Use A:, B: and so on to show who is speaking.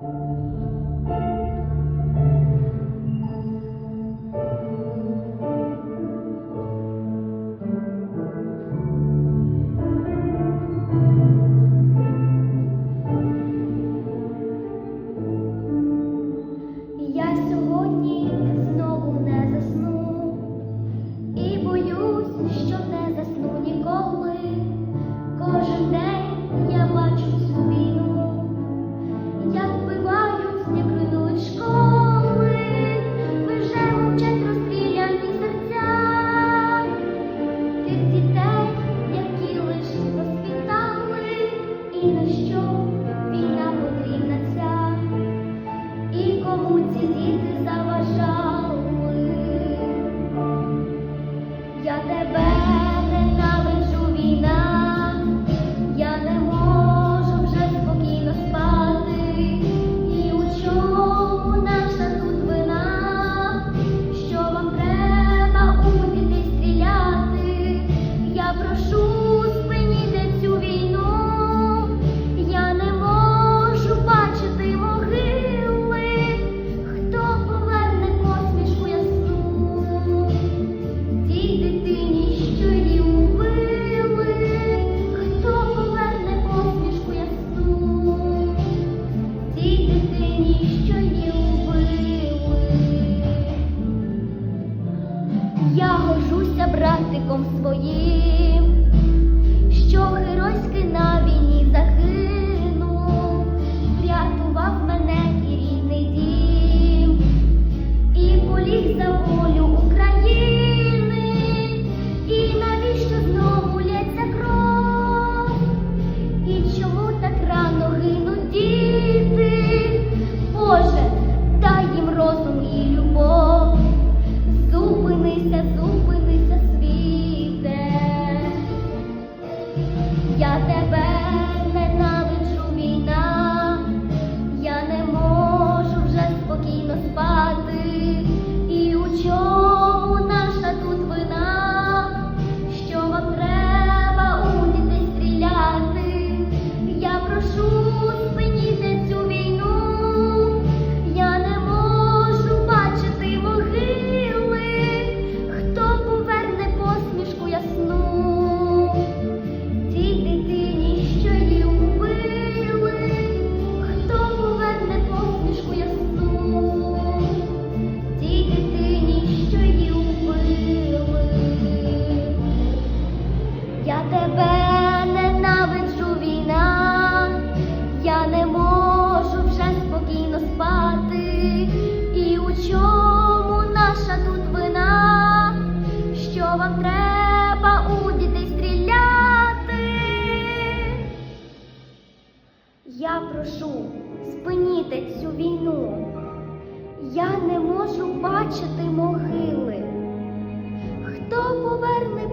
A: Thank you. years. війну. Я не можу бачити могили. Хто поверне?